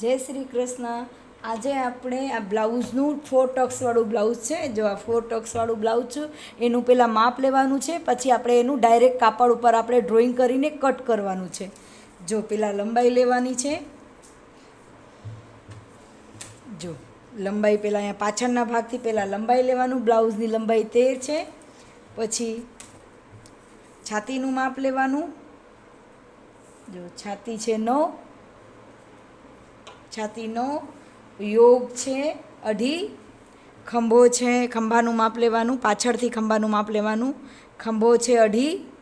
જય શ્રી કૃષ્ણ. આજે આપણે આ બ્લાઉઝનું ફોર ટક્સવાળું બ્લાઉઝ છે. જો આ ફોર ટક્સવાળું બ્લાઉઝ છે, એનું પહેલાં માપ લેવાનું છે, પછી આપણે એનું ડાયરેક્ટ કાપડ ઉપર આપણે ડ્રોઈંગ કરીને કટ કરવાનું છે. જો પહેલાં લંબાઈ લેવાની છે. જો, લંબાઈ પહેલાં અહીંયા પાછળના ભાગથી પહેલાં લંબાઈ લેવાનું, બ્લાઉઝની લંબાઈ તેર છે. પછી છાતીનું માપ લેવાનું. જો છાતી છે નવ છાતી નવ યોગ છે, અઢી. ખંભો છે, ખંભાનું માપ લેવાનું, પાછળથી ખંભાનું માપ લેવાનું. ખંભો છે, અઢી.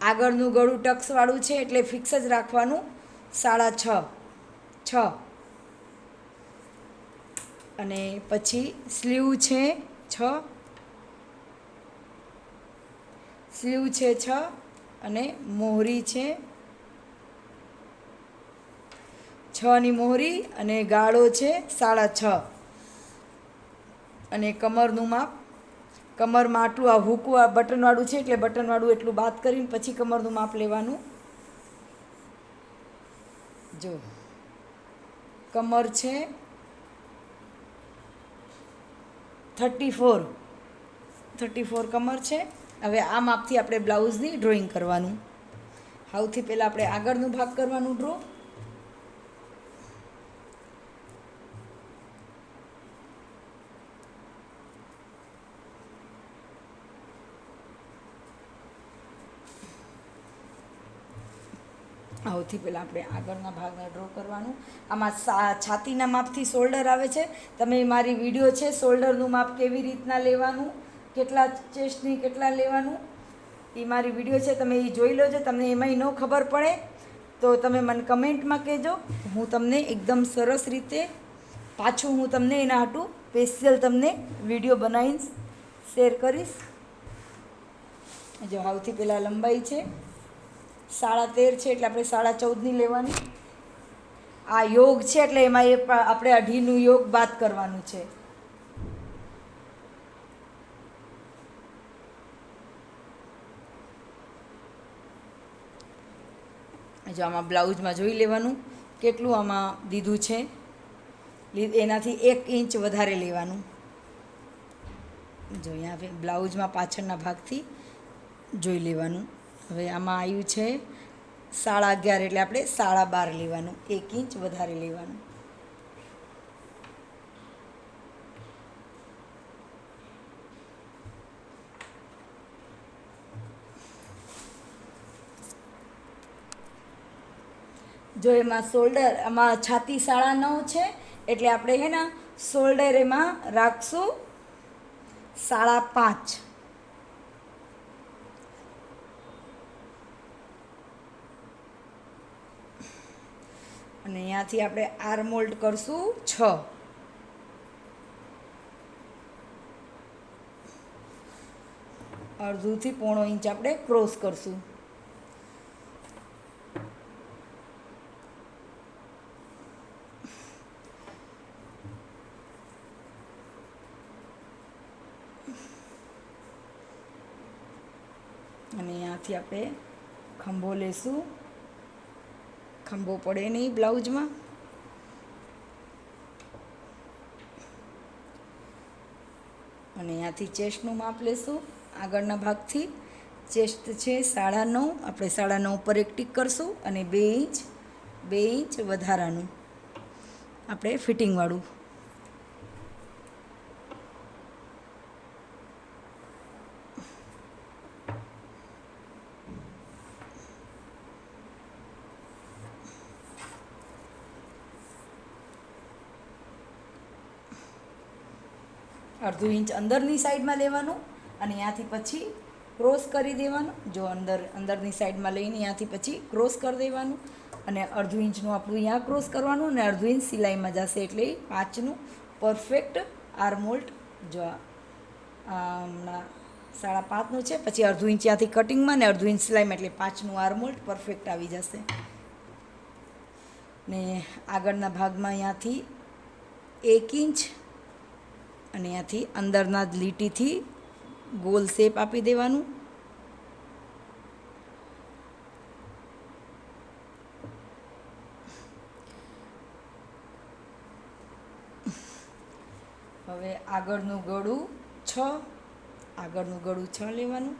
આગળનું ગળું ટક્સવાળું છે, એટલે ફિક્સ જ રાખવાનું. સાડા છ. છ. અને પછી સ્લીવ છે, છ. સ્લીવ છે, છ. અને મોહરી છે છની મોહરી અને ગાળો છે સાડા છ. અને કમરનું માપ કમરમાં આટલું આ હૂકું, આ બટનવાળું છે એટલે બટનવાળું એટલું બાદ કરીને પછી કમરનું માપ લેવાનું. જો, કમર છે થર્ટી ફોર થર્ટી ફોર કમર છે. હવે આ માપથી આપણે બ્લાઉઝની ડ્રોઈંગ કરવાનું. સૌથી પહેલાં આપણે આગળનું ભાગ કરવાનું ડ્રો સૌથી પહેલાં આપણે આગળના ભાગને ડ્રો કરવાનું. આમાં છાતીના માપથી શોલ્ડર આવે છે. તમે મારી વીડિયો છે શોલ્ડરનું માપ કેવી રીતના લેવાનું, કેટલા ચેસ્ટની કેટલા લેવાનું, એ મારી વીડિયો છે, તમે એ જોઈ લેજો. તમને એમાંય ન ખબર પડે, તો તમે મને કમેન્ટમાં કહેજો. હું તમને એકદમ સરસ રીતે પાછું હું તમને એના હાટું સ્પેશિયલ તમને વીડિયો બનાવીને શેર કરીશ. જો સૌથી પહેલાં લંબાઈ છે. સાડા તેર છે એટલે આપણે સાડા ચૌદની લેવાની. આ યોગ છે એટલે એમાં એ આપણે અઢીનું યોગ બાદ કરવાનું છે. જો આમાં બ્લાઉઝમાં જોઈ લેવાનું, કેટલું આમાં દીધું છે. એનાથી એક ઇંચ વધારે લેવાનું. જો અહીંયા બ્લાઉઝમાં પાછળના ભાગથી જોઈ લેવાનું. હવે આમાં આવ્યું છે સાડા અગિયાર એટલે આપણે સાડા બાર લેવાનું, એક ઇંચ વધારે લેવાનું. જો એમાં શોલ્ડર આમાં છાતી સાડા નવ છે, એટલે આપણે હે ને શોલ્ડર એમાં રાખશું સાડા પાંચ. અહીંયાથી આપણે આર મોલ્ડ કરશું. છ. અડધુંથી પોણો ઇંચ આપણે ક્રોસ કરશું. અને અહીંયાથી આપણે ખંભો લેશું. ખંભો પડે નહીં બ્લાઉઝમાં. અને અહીંયાથી ચેસ્ટનું માપ લેશું આગળના ભાગથી. ચેસ્ટ છે સાડા નવ, આપણે સાડા નવ પર એક ટીક કરશું અને બે ઇંચ બે ઇંચ વધારાનું. આપણે ફિટિંગવાળું અડધું ઇંચ અંદરની સાઈડમાં લેવાનું અને ત્યાંથી પછી ક્રોસ કરી દેવાનું. જો અંદર, અંદરની સાઈડમાં લઈને ત્યાંથી પછી ક્રોસ કરી દેવાનું અને અડધું ઇંચનું આપણું અહીંયા ક્રોસ કરવાનું અને અડધું ઇંચ સિલાઈમાં જશે એટલે પાંચનું પરફેક્ટ આર્મોલ્ટ જો હમણાં સાડા પાંચનું છે. પછી અડધું ઇંચ ત્યાંથી કટિંગમાં ને અડધું ઇંચ સિલાઈમાં એટલે પાંચનું આર્મોલ્ટ પરફેક્ટ આવી જશે. ને આગળના ભાગમાં અહીંયાથી એક ઇંચ અને ત્યાંથી અંદરના જ લીટીથી ગોલ શેપ આપી દેવાનું. હવે આગળનું ગળું છ, આગળનું ગળું છ લેવાનું.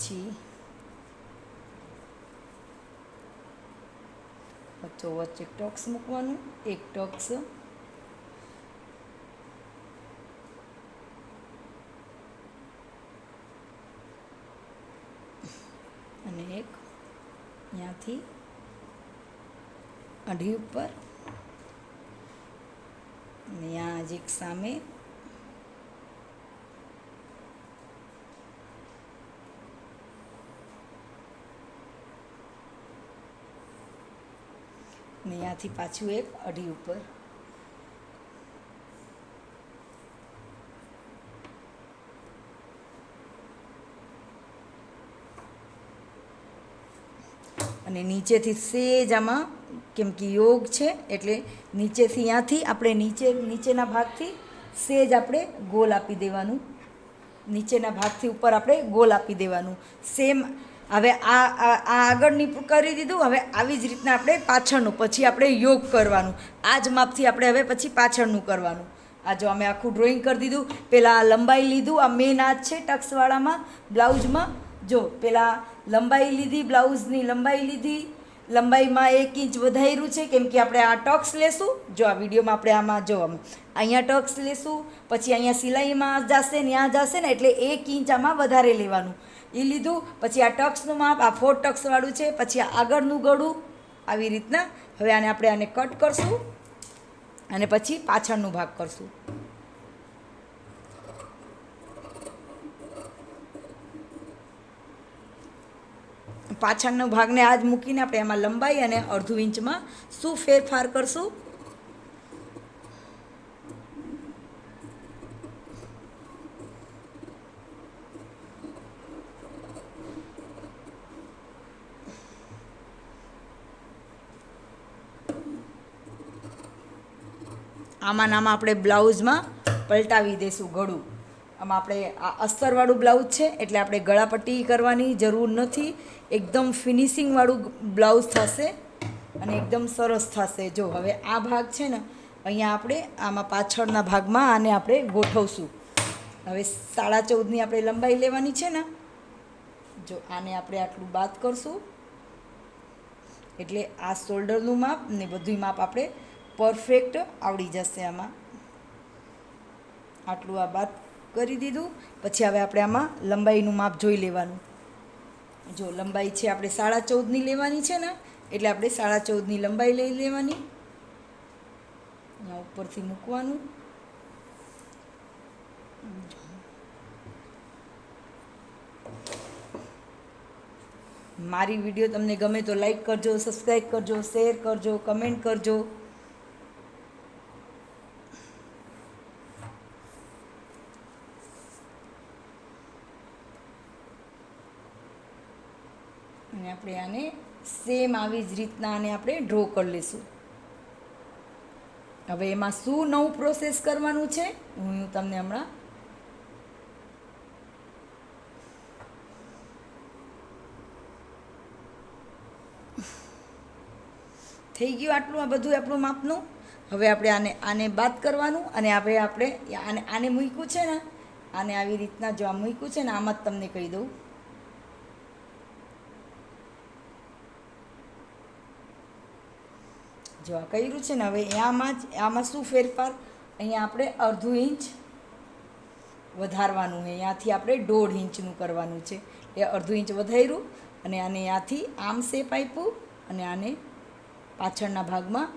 પછી વચ્ચો વચ્ચે ટોક્સ મૂકવાનું, એક ટોક્સ. અને એક ત્યાંથી અઢી ઉપર. અને ત્યાં જ એક સામે ને ત્યાંથી પાછું એક અઢી ઉપર. અને નીચેથી સેજ આમાં, કેમ કે યોગ છે, એટલે નીચેથી ત્યાંથી આપણે નીચે, નીચેના ભાગથી સેજ આપણે ગોલ આપી દેવાનું. નીચેના ભાગથી ઉપર આપણે ગોલ આપી દેવાનું. સેમ હવે આ આ આગળની કરી દીધું. હવે આવી જ રીતના આપણે પાછળનું, પછી આપણે યોગ કરવાનું. આ જ માપથી આપણે હવે પછી પાછળનું કરવાનું. આ જો અમે આખું ડ્રોઈંગ કરી દીધું. પહેલાં લંબાઈ લીધું, આ મેન આ છે ટક્સવાળામાં, બ્લાઉઝમાં. જો પહેલાં લંબાઈ લીધી, બ્લાઉઝની લંબાઈ લીધી. લંબાઈમાં એક ઇંચ વધાર્યું છે, કેમ કે આપણે આ ટક્સ લેશું. જો, આ વિડીયોમાં આપણે આમાં જો અહીંયા ટક્સ લેશું, પછી અહીંયા સિલાઈમાં જશે ને આ જશે ને, એટલે એક ઇંચ આમાં વધારે લેવાનું. એ લીધું. પછી આ ટક્સનું માપ, આ ફોર ટક્સવાળું છે, પછી આ આગળનું ગળું. આવી રીતના. હવે આને આપણે આને કટ કરશું અને પછી પાછળનું ભાગ કરશું. પાછળનો ભાગને આજ મૂકીને આપણે એમાં લંબાઈ અને અડધું ઇંચમાં શું ફેરફાર કરશું? આમાં નામાં આપણે બ્લાઉઝમાં પલટાવી દઈશું ગળું. આમાં આપણે આ અસ્તરવાળું બ્લાઉઝ છે, એટલે આપણે ગળાપટ્ટી કરવાની જરૂર નથી. એકદમ ફિનિશિંગવાળું બ્લાઉઝ થશે અને એકદમ સરસ થશે. જો, હવે આ ભાગ છે ને, અહીંયા આપણે આમાં પાછળના ભાગમાં આને આપણે ગોઠવશું. હવે સાડા ચૌદની આપણે લંબાઈ લેવાની છે ને, જો આને આપણે આટલું બાદ કરશું. એટલે આ શોલ્ડરનું માપ ને બધું માપ આપણે પરફેક્ટ આવડી જશે આમાં. આટલું આ બાદ કરી દીધું. પછી હવે આપણે આમાં લંબાઈનું માપ જોઈ લેવાનું. જો લંબાઈ છે આપણે સાડા ચૌદની લેવાની છે ને, એટલે આપણે સાડા ચૌદની લંબાઈ લઈ લેવાની. અહીંયા ઉપરથી મૂકવાનું. મારી વીડિયો તમને ગમે તો લાઈક કરજો, સબસ્ક્રાઈબ કરજો, શેર કરજો, કમેન્ટ કરજો અને આપણે આને સેમ આવી જ રીતના આને આપણે ડ્રો કરી લઈશું. હવે એમાં શું નવું પ્રોસેસ કરવાનું છે? હું તમને હમણાં થઈ ગયું આટલું, આ બધું આપણું માપનું. હવે આપણે આને આને બાદ કરવાનું અને હવે આપણે આને આને મૂક્યું છે ને, આને આવી રીતના જો આ મૂક્યું છે ને, આમાં જ તમને કહી દઉં. જો કર્યું છે ને, હવે આમાં જ, આમાં શું ફેરફાર? અહીંયા આપણે અડધું ઇંચ વધારવાનું છે. અહીંયાથી આપણે દોઢ ઇંચનું કરવાનું છે. એ અડધું ઇંચ વધાર્યું અને આને આથી આમ શેપ આપ્યું અને આને પાછળના ભાગમાં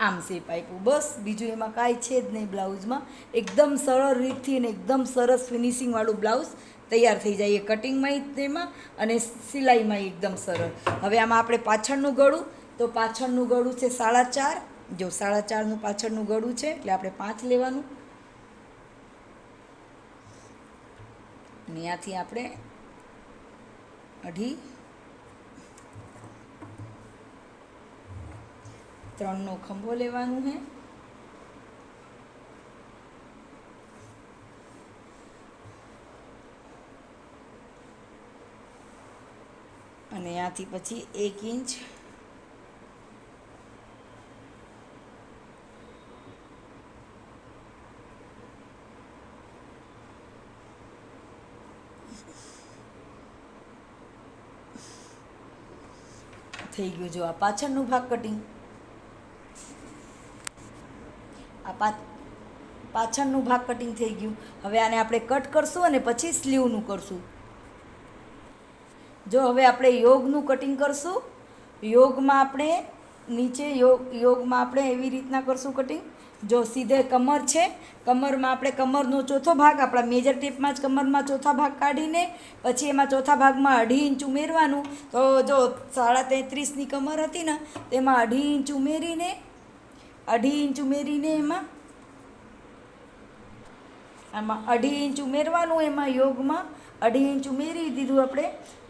આમ શેપ આપ્યું. બસ, બીજું એમાં કાંઈ છે જ નહીં બ્લાઉઝમાં. એકદમ સરળ રીતથી અને એકદમ સરસ ફિનિશિંગવાળું બ્લાઉઝ તૈયાર થઈ જાય. એ કટિંગમાં તેમાં અને સિલાઈમાં એકદમ સરળ. હવે આમાં આપણે પાછળનું ગળું તો પાછળનું ગળું છે સાડા ચાર. જો સાડા ચારનું પાછળનું ગળું છે, એટલે આપણે પાંચ લેવાનું. ત્યાંથી આપણે અઢી, ત્રણનો ખંભો લેવાનું છે. અને ત્યાંથી પછી એક ઇંચ થઈ ગયું. જો આ પાછળનું ભાગ કટિંગ આ પાછળનું ભાગ કટિંગ થઈ ગયું. હવે આને આપણે કટ કરશું અને પછી સ્લીવનું કરશું. જો હવે આપણે યોગનું કટિંગ કરશું, યોગમાં આપણે નીચે યોગ યોગમાં આપણે એવી રીતના કરશું કટિંગ જો સીધે કમર છે, કમરમાં આપણે કમરનો ચોથો ભાગ, આપણા મેજર ટેપમાં જ કમરમાં ચોથા ભાગ કાઢીને, પછી એમાં ચોથા ભાગમાં અઢી ઇંચ ઉમેરવાનું. તો જો સાડા તેત્રીસની કમર હતી ને, તેમાં અઢી ઇંચ ઉમેરીને, અઢી ઇંચ ઉમેરીને એમાં, આમાં અઢી ઇંચ ઉમેરવાનું, એમાં યોગમાં અઢી ઇંચ ઉમેરી દીધું આપણે.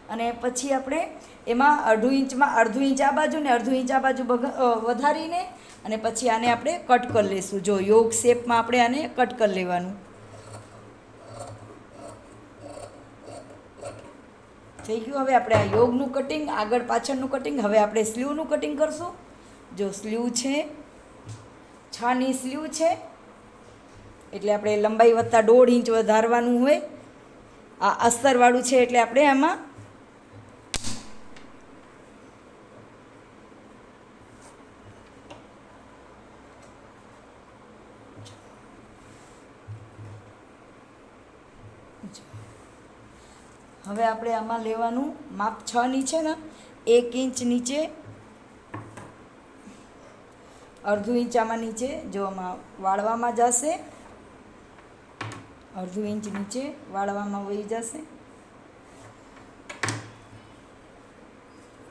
અને પછી આપણે એમાં અઢું ઇંચમાં અડધું ઇંચ આ બાજુ ને અડધું ઇંચ આ બાજુ વધારીને અને પછી આને આપણે કટ કરી લઈશું. જો યોગ શેપમાં આપણે આને કટ કરી લેવાનું. થઈ ગયું. હવે આપણે આ યોગનું કટિંગ આગળ પાછળનું કટિંગ હવે આપણે સ્લીવનું કટિંગ કરશું. જો સ્લીવ છે, છની સ્લીવ છે, એટલે આપણે લંબાઈ વત્તા દોઢ ઇંચ વધારવાનું હોય. આ અસ્તરવાળું છે એટલે આપણે આમાં હવે આપણે આમાં લેવાનું માપ છ ની છે ને, એક ઇંચ નીચે, અડધું ઇંચ આમાં નીચે, જો આમાં વાળવામાં જશે, અડધું ઇંચ નીચે વાળવામાં વહી જશે.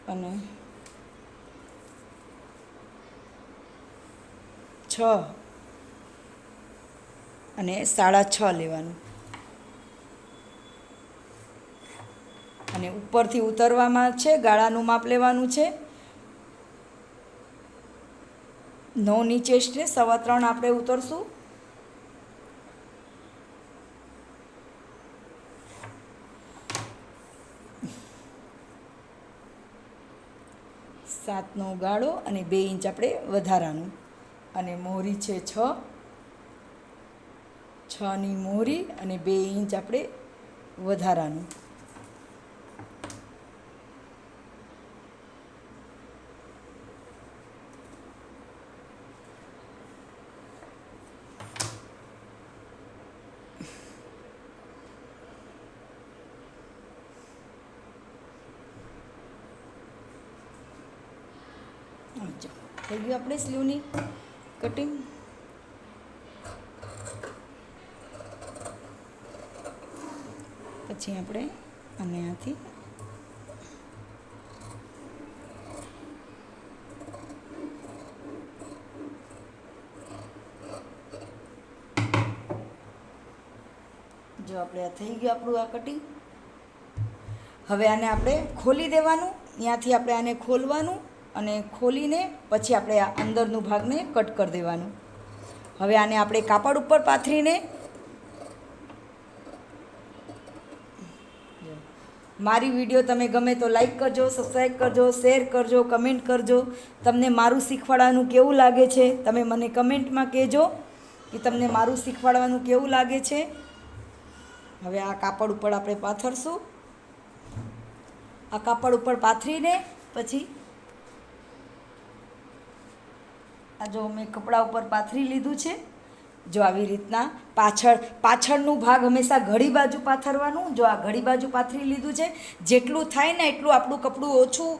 અને છ. અને સાડા છ લેવાનું. અને ઉપરથી ઉતરવામાં છે, ગાળાનું માપ લેવાનું છે. નવ નીચે છે, સવા ત્રણ આપણે ઉતરશું. સાતનો ગાળો અને બે ઇંચ આપણે વધારાનું. અને મોહરી છે છ. છની મોહરી અને બે ઇંચ આપણે વધારાનું. થઈ ગયું આપણે સ્લીવની કટિંગ. પછી આપણે અને આથી જો આપણે આ થઈ ગયું આપણું આ કટિંગ. હવે આને આપણે ખોલી દેવાનું. ત્યાંથી આપણે આને ખોલવાનું. અને ખોલીને પછી આપણે આ અંદરનું ભાગને કટ કરી દેવાનું. હવે આને આપણે કાપડ ઉપર પાથરીને મારી વીડિયો તમે ગમે તો લાઈક કરજો સબસ્ક્રાઈબ કરજો શેર કરજો કમેન્ટ કરજો. તમને મારું શીખવાડવાનું કેવું લાગે છે તમે મને કમેન્ટમાં કહેજો કે તમને મારું શીખવાડવાનું કેવું લાગે છે. હવે આ કાપડ ઉપર આપણે પાથરશું. આ કાપડ ઉપર પાથરીને પછી આ જો મેં કપડા ઉપર પાથરી લીધું છે, જો આવી રીતના પાછળ, પાછળનું ભાગ હંમેશા ઘડી બાજુ પાથરવાનું, જો આ ઘડી બાજુ પાથરી લીધું છે, જેટલું થાય ને એટલું આપણું કપડું ઓછું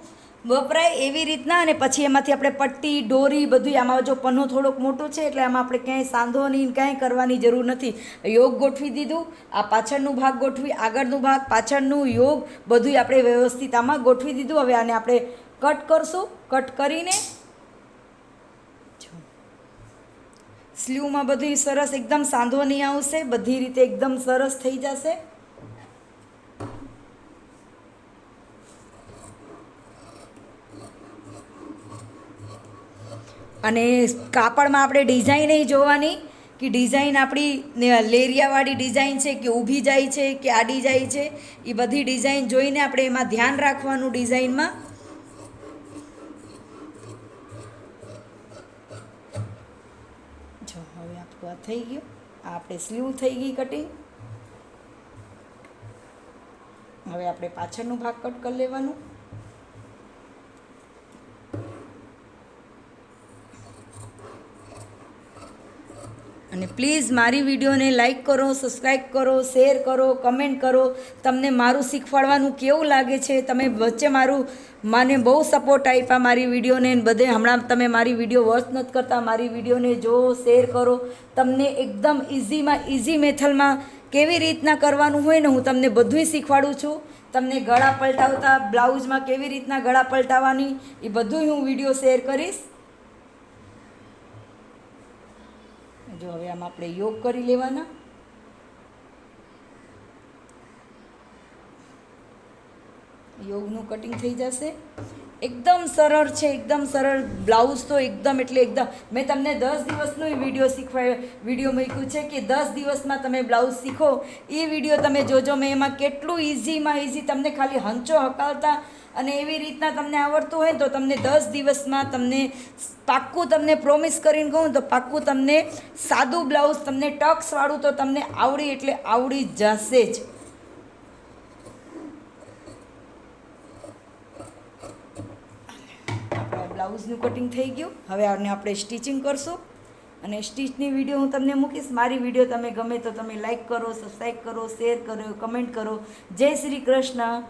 વપરાય એવી રીતના અને પછી એમાંથી આપણે પટ્ટી ડોરી બધું આમાં જો પન્નો થોડોક મોટો છે, એટલે આમાં આપણે ક્યાંય સાંધો નહીં કાંઈ કરવાની જરૂર નથી. યોગ ગોઠવી દીધું, આ પાછળનું ભાગ ગોઠવી, આગળનું ભાગ, પાછળનું યોગ બધું આપણે વ્યવસ્થિત આમાં ગોઠવી દીધું. હવે આને આપણે કટ કરશું, કટ કરીને સ્લીવમાં બધું સરસ એકદમ સાંધો નહીં આવશે, બધી રીતે એકદમ સરસ થઈ જશે. અને કાપડમાં આપણે ડિઝાઇન જોવાની કે ડિઝાઇન આપણી લેરિયાવાળી ડિઝાઇન છે કે ઊભી જાય છે કે આડી જાય છે, એ બધી ડિઝાઇન જોઈને આપણે એમાં ધ્યાન રાખવાનું ડિઝાઇનમાં જો હવે આપણું આ થઈ ગયું. આ આપણે સ્લીવ થઈ ગઈ કટિંગ હવે આપણે પાછળનો ભાગ કટ કરી લેવાનું. અને પ્લીઝ મારી વિડીયોને લાઇક કરો સબસ્ક્રાઈબ કરો શેર કરો કમેન્ટ કરો. તમને મારું શીખવાડવાનું કેવું લાગે છે, તમે વચ્ચે મારું, મને બહુ સપોર્ટ આપ્યા મારી વિડીયોને બધે. હમણાં તમે મારી વીડિયો વોચ નથી કરતા, મારી વિડીયોને જો શેર કરો. તમને એકદમ ઇઝીમાં ઇઝી મેથડમાં કેવી રીતના કરવાનું હોય ને હું તમને બધુંય શીખવાડું છું. તમને ગળા પલટાવતા બ્લાઉઝમાં કેવી રીતના ગળા પલટાવવાની એ બધુંય હું વીડિયો શેર કરીશ. જો હવે આમાં આપણે યોગ કરી લેવાના. યોગનું કટિંગ થઈ જશે. એકદમ સરળ છે, એકદમ સરળ બ્લાઉઝ તો એકદમ એટલે એકદમ. મેં તમને દસ દિવસનો વીડિયો શીખવા વીડિયો મૂક્યું છે કે દસ દિવસમાં તમે બ્લાઉઝ શીખો. એ વીડિયો તમે જોજો. મેં એમાં કેટલું ઇઝીમાં ઇઝી તમને ખાલી હંચો હકાવતા અને એવી રીતના તમને આવડતું હોય ને તો તમને દસ દિવસમાં તમને પાક્કું તમને પ્રોમિસ કરીને કહું તો પાક્કું તમને સાદું બ્લાઉઝ તમને ટક્સવાળું તો તમને આવડી એટલે આવડી જશે જ આપણા બ્લાઉઝનું કટિંગ થઈ ગયું. હવે આને આપણે સ્ટિચિંગ કરશું. અને સ્ટીચની વીડિયો હું તમને મૂકીશ. મારી વીડિયો તમે ગમે તો તમે લાઈક કરો સબસ્ક્રાઈબ કરો શેર કરો કમેન્ટ કરો. જય શ્રી કૃષ્ણ.